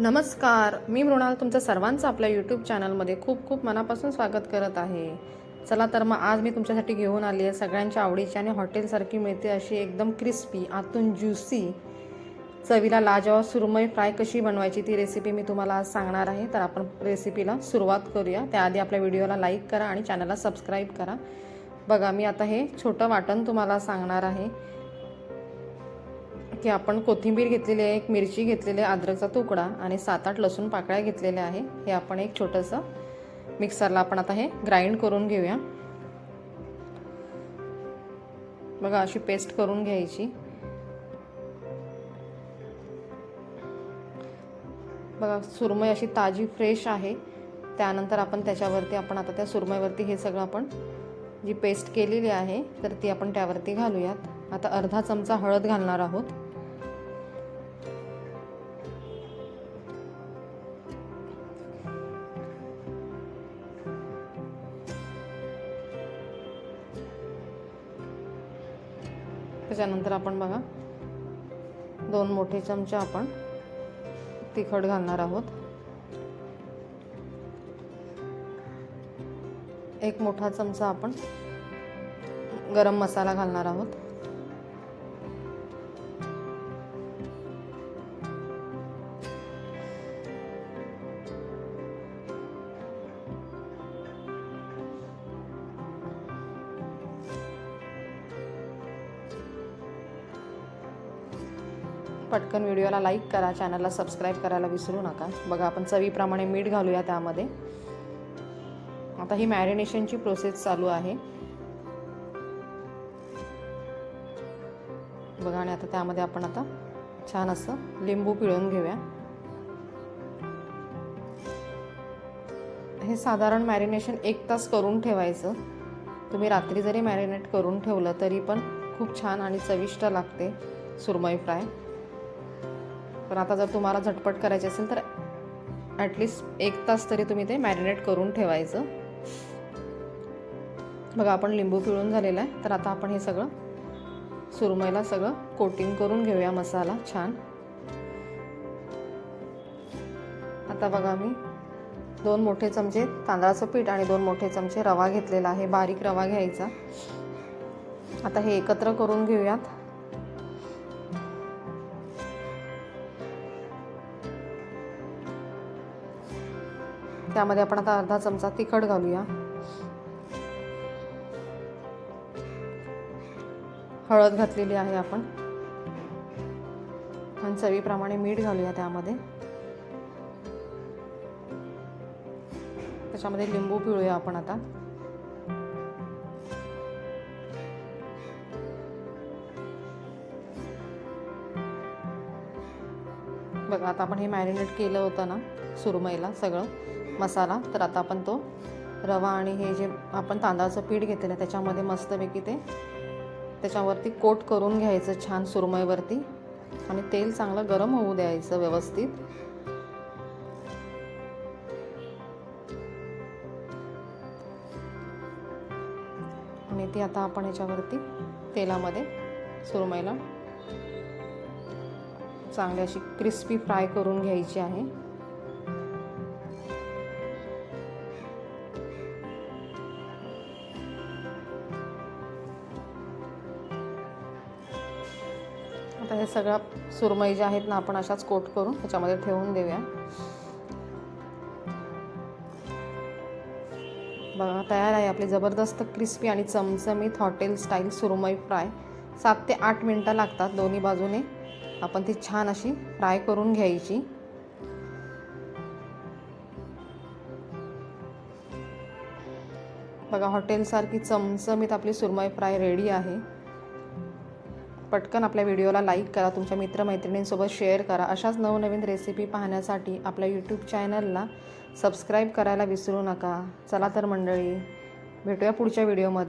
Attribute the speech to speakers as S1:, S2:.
S1: नमस्कार मी मृणाल तुमचं सर्वांचं आपल्या यूट्यूब चॅनलमध्ये खूप खूप मनापासून स्वागत करत आहे. चला तर मग आज मी तुमच्यासाठी घेऊन आली आहे सगळ्यांच्या आवडीची आणि हॉटेलसारखी मिळते अशी एकदम क्रिस्पी आतून ज्युसी चवीला लाजवा सुरमई फ्राय कशी बनवायची ती रेसिपी मी तुम्हाला आज सांगणार आहे. तर आपण रेसिपीला सुरुवात करूया. त्याआधी आपल्या व्हिडिओला लाईक करा आणि चॅनलला सबस्क्राईब करा. बघा मी आता हे छोटं वाटण तुम्हाला सांगणार आहे. की आपण कोथिंबीर घेतलेली आहे एक मिरची घेतलेली आहे अद्रकचा तुकडा आणि सात आठ लसूण पाकळ्या घेतलेल्या आहे. हे आपण एक छोटंसं मिक्सरला आपण आता हे ग्राइंड करून घेऊया. बघा अशी पेस्ट करून घ्यायची. बघा सुरमई अशी ताजी फ्रेश आहे. त्यानंतर आपण त्याच्यावरती आपण आता त्या सुरमईवरती हे सगळं आपण जी पेस्ट केलेली आहे तर ती आपण त्यावरती घालूयात. आता अर्धा चमचा हळद घालणार आहोत. त्याच्यानंतर आपण बघा दोन मोठे चमचे आपण तिखट घालणार आहोत. एक मोठा चमचा आपण गरम मसाला घालणार आहोत. पटकन व्हिडिओला लाईक करा चॅनलला सबस्क्राईब करायला विसरू नका. बघा आपण चवीप्रमाणे मीठ घालूया त्यामध्ये. आता ही मॅरिनेशनची प्रोसेस चालू आहे. बघा आणि आता त्यामध्ये आपण आता छान असं लिंबू पिळून घेऊया. हे साधारण मॅरिनेशन एक तास करून ठेवायचं. तुम्ही रात्री जरी मॅरिनेट करून ठेवलं तरी पण खूप छान आणि चविष्ट लागते सुरमई फ्राय. पण आता जर तुम्हाला झटपट करायचे असेल तर ॲटलिस्ट एक तास तरी तुम्ही ते मॅरिनेट करून ठेवायचं. बघा आपण लिंबू पिळून झालेला आहे. तर आता आपण हे सगळं सुरमईला सगळं कोटिंग करून घेऊया मसाला. छान. आता बघा मी दोन मोठे चमचे तांदळाचं पीठ आणि दोन मोठे चमचे रवा घेतलेला आहे. बारीक रवा घ्यायचा. आता हे एकत्र करून घेऊयात. त्यामध्ये आपण आता अर्धा चमचा तिखट घालूया. हळद घातलेली आहे आपण. आणि चवीप्रमाणे मीठ घालूया त्यामध्ये. त्याच्यामध्ये लिंबू पिळूया आपण आता. बघा आता आपण हे मॅरिनेट केलं होतं ना सुरमईला सगळं. मसाला. तर आता आपण तो रवा आणि हे जे आपण तांदळाचं पीठ घेतलेलं आहे त्याच्यामध्ये मस्तपैकी ते त्याच्यावरती कोट करून घ्यायचं छान सुरमईवरती. आणि तेल चांगलं गरम होऊ द्यायचं व्यवस्थित. आणि ती आता आपण ह्याच्यावरती तेलामध्ये सुरमईला चांगली अशी क्रिस्पी फ्राय करून घ्यायची आहे. आता हे सगळं सुरमई जे आहेत ना आपण अशाच कोट करून ह्याच्यामध्ये ठेवून देऊया. बघा तयार आहे आपली जबरदस्त क्रिस्पी आणि चमचमीत हॉटेल स्टाईल सुरमई फ्राय सात ते आठ मिनटं लागतात दोन्ही बाजूने. आपण ती छान अशी फ्राय करून घ्यायची. बघा हॉटेलसारखी चमचमीत आपली सुरमई फ्राय रेडी आहे. पटकन आपल्या व्हिडिओला लाईक करा तुमच्या मित्रमैत्रिणींसोबत शेअर करा. अशाच नवनवीन रेसिपी पाहण्यासाठी आपल्या यूट्यूब चॅनलला सबस्क्राईब करायला विसरू नका. चला तर मंडळी भेटूया पुढच्या व्हिडिओमध्ये.